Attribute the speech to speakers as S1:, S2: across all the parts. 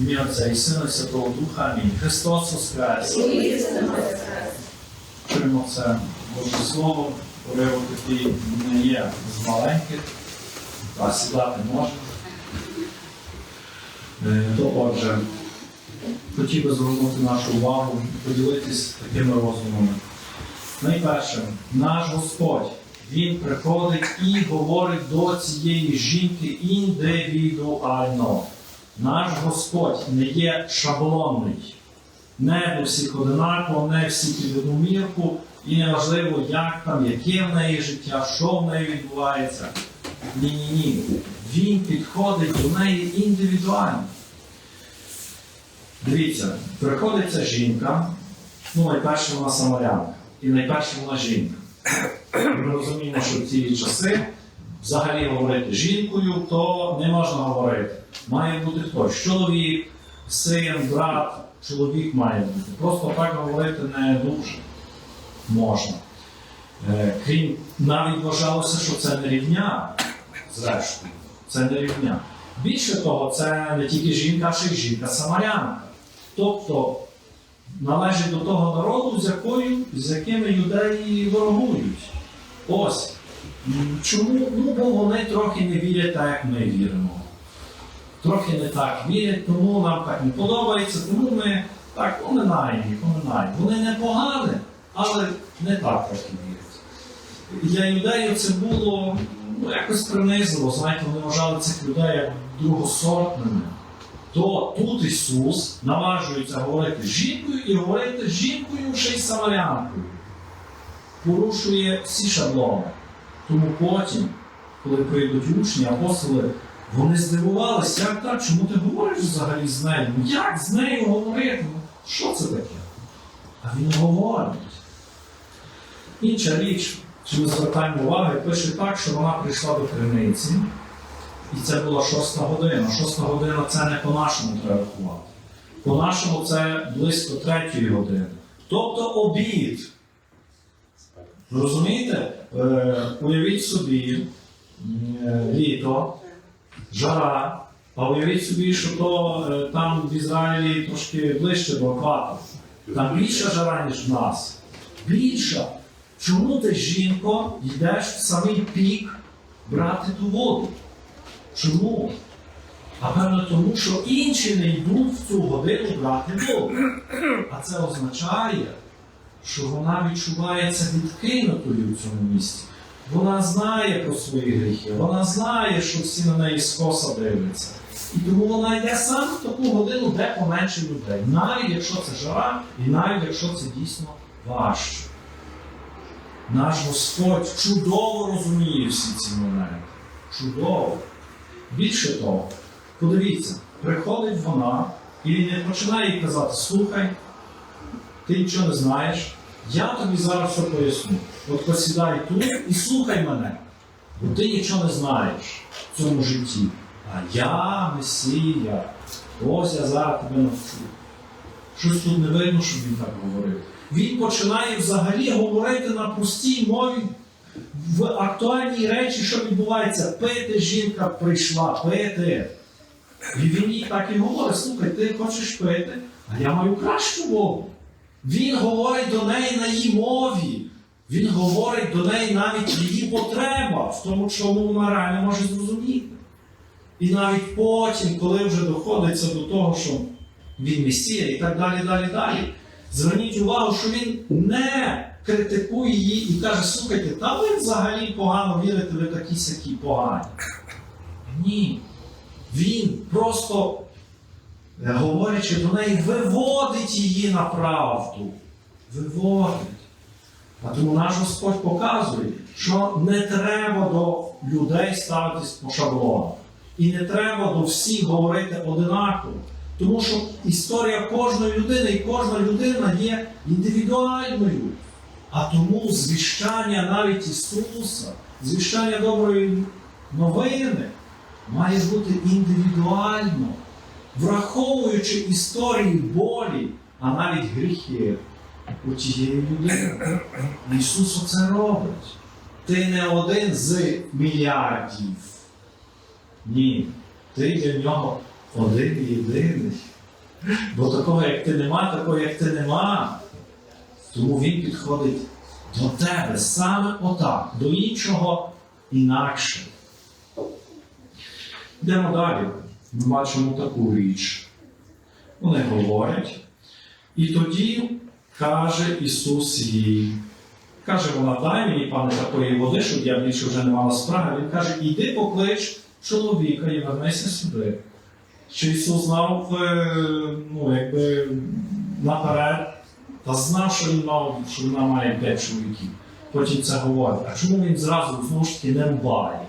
S1: Ім'я Отця і Сина і Святого Духа. Амінь. Христос Воскрес! Чуємо це Боже Слово, уривок, який не є з маленьких, а сідати може. Е, То отже, хотів би звернути нашу увагу і поділитись такими роздумами. Найперше, наш Господь, Він приходить і говорить до цієї жінки індивідуально. Наш Господь не є шаблонний. Не до всіх одинаково, не всі під одну мірку, і неважливо, як там, яке в неї життя, що в неї відбувається. Ні, ні, ні. Він підходить до неї індивідуально. Дивіться, приходить ця жінка, ну, найперше вона самарянка, і найперше вона жінка. Ми розуміємо, що в ці часи взагалі говорити жінкою, то не можна говорити. Має бути хтось. Чоловік, син, брат, чоловік має бути. Просто так говорити не дуже можна. Е, Крім навіть вважалося, що це не рівня, зрештою, це не рівня. Більше того, це не тільки жінка, а ще й жінка самарянка. Тобто належить до того народу, з, якою, з якими юдеї ворогують. Ось. Чому? Ну, бо вони трохи не вірять так, як ми віримо. Трохи не так вірять, тому нам так не подобається, тому ми так поминаємо, поминаємо. Вони не погані, але не так трохи вірять. Для юдеїв це було ну, якось принизливо, знаєте, вони вважали цих людей як другосортними. То тут Ісус наважується говорити жінкою і говорити жінкою ще й самарянкою. Порушує всі шаблони. Тому потім, коли прийдуть учні, апостоли, вони здивувалися, як так, чому ти говориш взагалі з нею? Ну, Як з нею говорити? Ну, Що це таке? А він говорить. Інша річ, що ми звертаємо увагу, пише так, що вона прийшла до криниці, і це була шоста година. Шоста година це не по-нашому треба рахувати. По-нашому це близько третьої години. Тобто обід. Розумієте? Е, уявіть собі е, літо, жара, а уявіть собі, що то е, там в Ізраїлі трошки ближче до екватору. Там більша жара, ніж в нас. Більша. Чому ти, жінко, йдеш в самий пік брати ту воду? Чому? А певно тому, що інші не йдуть в цю годину брати воду. А це означає, що вона відчувається відкинутою в цьому місці. Вона знає про свої гріхи, вона знає, що всі на неї скоса дивляться. І тому вона йде саме в таку годину, де поменше людей. Навіть якщо це жара, і навіть якщо це дійсно важче. Наш Господь чудово розуміє всі ці моменти. Чудово. Більше того, подивіться, приходить вона і починає їй казати, слухай, ти нічого не знаєш, я тобі зараз все поясню. От посідай тут і слухай мене, бо ти нічого не знаєш в цьому житті. А я Месія. Ось я зараз тебе навчу. Щось тут не видно, щоб він так говорив. Він починає взагалі говорити на простій мові в актуальній речі, що відбувається. Пити жінка прийшла, пити. І він їй так і говорить: слухай, ти хочеш пити, а я маю кращу воду. Він говорить до неї на її мові. Він говорить до неї навіть її потреба в тому, чому вона реально може зрозуміти. І навіть потім, коли вже доходиться до того, що він месія і так далі, далі, далі. Зверніть увагу, що він не критикує її і каже, слухайте, та ви взагалі погано вірите, ви такі сякі погані. Ні. Він просто, говорячи до неї, виводить її на правду. Виводить. А тому наш Господь показує, що не треба до людей ставитись по шаблонах. І не треба до всіх говорити одинаково. Тому що історія кожної людини і кожна людина є індивідуальною. А тому звіщання навіть Ісуса, звіщання доброї новини має бути індивідуально, враховуючи історії болі, а навіть гріхи у тієї людини. Ісус оце робить. Ти не один з мільярдів. Ні. Ти для нього один і єдиний. Бо такого, як ти нема, такого, як ти нема. Тому він підходить до тебе саме отак, до іншого інакше. Йдемо далі. Ми бачимо таку річ. Вони говорять. І тоді каже Ісус їй. Каже вона, дай мені, пане, такої води, щоб я більше вже не мала справи. Він каже, іди поклич чоловіка і вернися сюди. Що Ісус знав, е, ну, якби наперед, та знав, що він мав, що вона має п'ять чоловіків. Потім це говорить. А чому він зразу знову ж таки не мбає?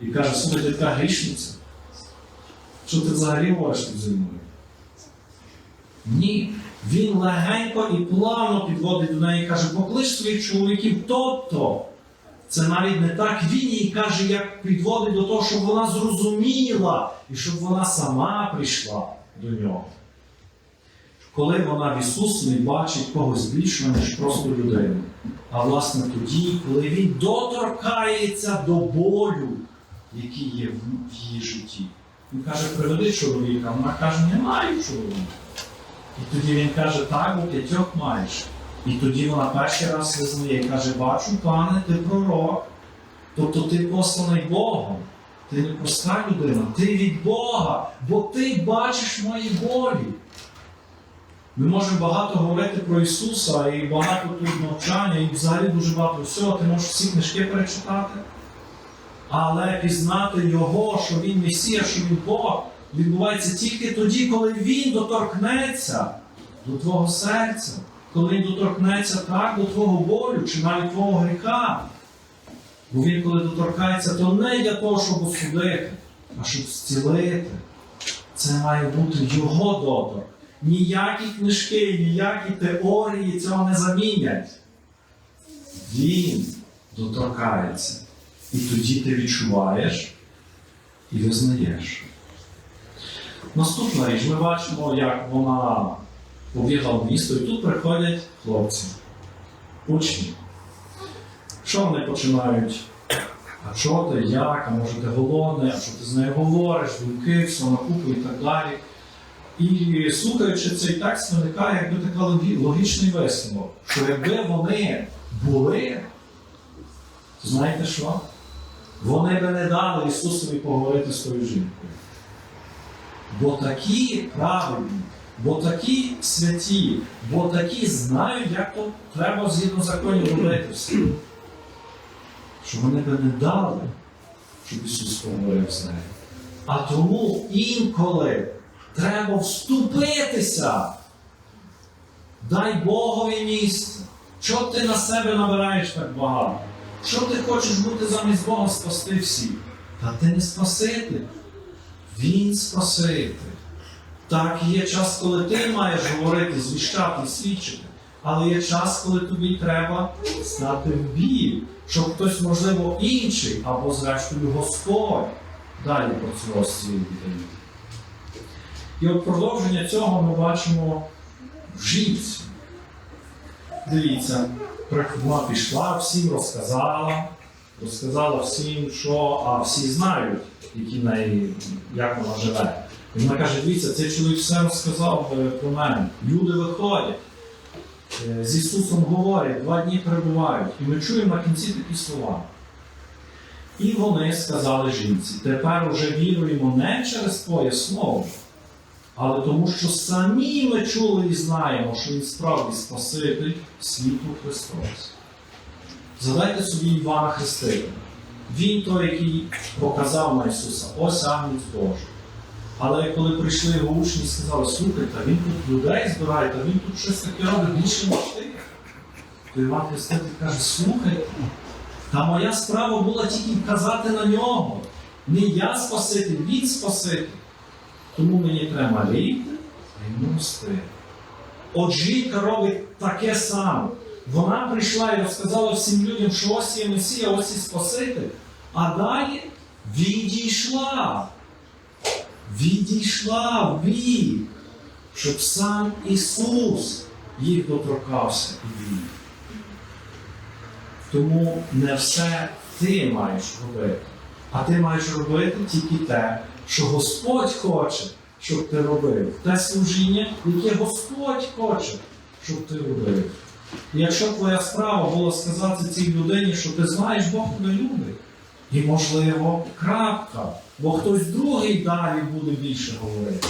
S1: І каже, слухай, ти така грішниця. Що ти взагалі говориш тут зі? Ні. Він легенько і плавно підводить до неї і каже, поклич своїх чоловіків. Тобто, це навіть не так він їй каже, як підводить до того, щоб вона зрозуміла і щоб вона сама прийшла до нього. Коли вона в Ісусові бачить когось більшого, ніж просто людину. А власне тоді, коли він доторкається до болю, який є в її житті. Він каже, приведи чоловіка, вона каже, немає чоловіка. І тоді він каже, так, у п'ятьох маєш. І тоді вона перший раз визнає і каже, бачу, пане, ти пророк. Тобто ти посланий Богом. Ти не проста людина, ти від Бога, бо ти бачиш мої болі. Ми можемо багато говорити про Ісуса і багато тут навчання, і взагалі дуже багато всього. Ти можеш всі книжки перечитати. Але пізнати Його, що Він Месія, що Він Бог, відбувається тільки тоді, коли Він доторкнеться до твого серця, коли Він доторкнеться так до твого болю чи навіть твого гріха. Бо він, коли доторкається, то не для того, щоб осудити, а щоб зцілити. Це має бути його доторк. Ніякі книжки, ніякі теорії цього не замінять. Він доторкається. І тоді ти відчуваєш і визнаєш. Наступна річ, ми бачимо, як вона побігла в місто, і тут приходять хлопці, учні. Що вони починають? А що ти, як, а може ти голодний, а що ти з нею говориш, думки, все на купу і так далі. І слухаючи цей текст, виникає якби така логічний висновок, що якби вони були, то знаєте що? Вони би не дали Ісусові поговорити з тою жінкою. Бо такі правильні, бо такі святі, бо такі знають, як то треба згідно законів робити все. Що вони би не дали, щоб Ісус поговорив з нею. А тому інколи треба вступитися. Дай Богові місце. Чого ти на себе набираєш так багато? Що ти хочеш бути замість Бога спасти всіх? Та ти не спаситель. Він спаситель. Так, є час, коли ти маєш говорити, звіщати, свідчити, але є час, коли тобі треба стати в бій, щоб хтось, можливо, інший, або зрештою Господь далі працював з цією дитиною. І от продовження цього ми бачимо в жінці. Дивіться, вона пішла, всім розказала, розказала всім, що, а всі знають, які неї, як вона живе. І вона каже, дивіться, цей чоловік все розказав е, про мене. Люди виходять, е, з Ісусом говорять, два дні перебувають. І ми чуємо на кінці такі слова. І вони сказали жінці, тепер уже віруємо не через Твоє слово, але тому, що самі ми чули і знаємо, що Він справді Спаситель світу Христос. Задайте собі Івана Хрестителя. Він той, який показав на Ісуса, ось Агнець Божий. Але коли прийшли його учні і сказали, слухай, та він тут людей збирає, та він тут щось таке робить більше, ніж ти. То Іван Хреститель каже, слухайте, та моя справа була тільки вказати на нього. Не я Спаситель, він Спаситель. Тому мені треба літи, а йому мсти. От жінка робить таке саме. Вона прийшла і розказала всім людям, що ось є Месія, ось і Спаситель. А далі відійшла. Відійшла в бік, щоб сам Ісус їх доторкався і вів. Тому не все ти маєш робити, а ти маєш робити тільки те, що Господь хоче, щоб ти робив. Те служіння, яке Господь хоче, щоб ти робив. І якщо твоя справа була сказати цій людині, що ти знаєш, Бог тебе любить. І, можливо, крапка, бо хтось другий далі буде більше говорити.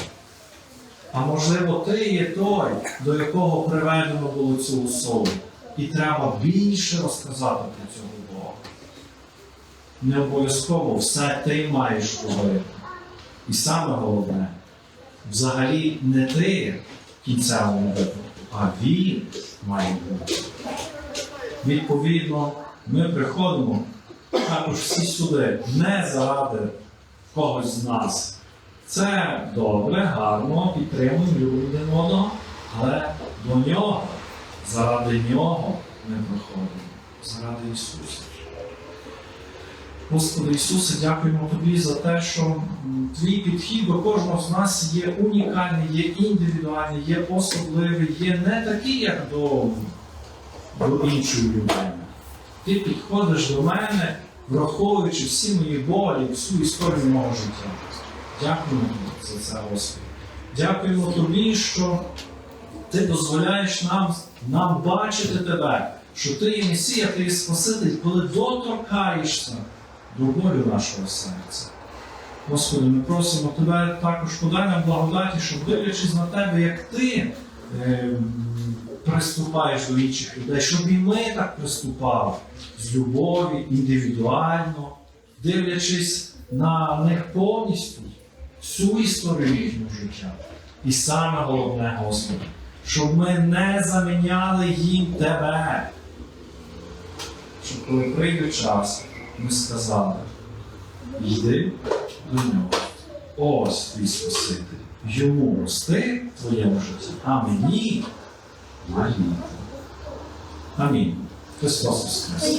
S1: А можливо, ти є той, до якого приведено було цю особу. І треба більше розказати про цього Бога. Не обов'язково все ти маєш говорити. І саме головне, взагалі не ти в кінцевому випадку, а він має бути. Відповідно, ми приходимо також всі сюди не заради когось з нас. Це добре, гарно, підтримуємо, один одного, але до нього, заради нього ми приходимо, заради Ісуса. Господи Ісусе, дякуємо Тобі за те, що твій підхід до кожного з нас є унікальний, є індивідуальний, є особливий, є не такий, як до, до іншої людини. Ти підходиш до мене, враховуючи всі мої болі, всю історію мого життя. Дякуємо тобі за це, Господи. Дякуємо тобі, що ти дозволяєш нам, нам бачити тебе, що ти є Месія, ти є Спаситель, коли доторкаєшся до болю нашого серця. Господи, ми просимо Тебе також подай нам благодаті, щоб дивлячись на Тебе, як Ти е, приступаєш до інших людей, щоб і ми так приступали з любові, індивідуально, дивлячись на них повністю, всю історію їхнього життя. І саме головне, Господи, щоб ми не заміняли їм Тебе. Щоб коли прийде час, ми сказали, йди до нього. Ось твій Спаситель. Йому рости в твоєму житті, а мені маліти. Амінь. Христос Воскрес.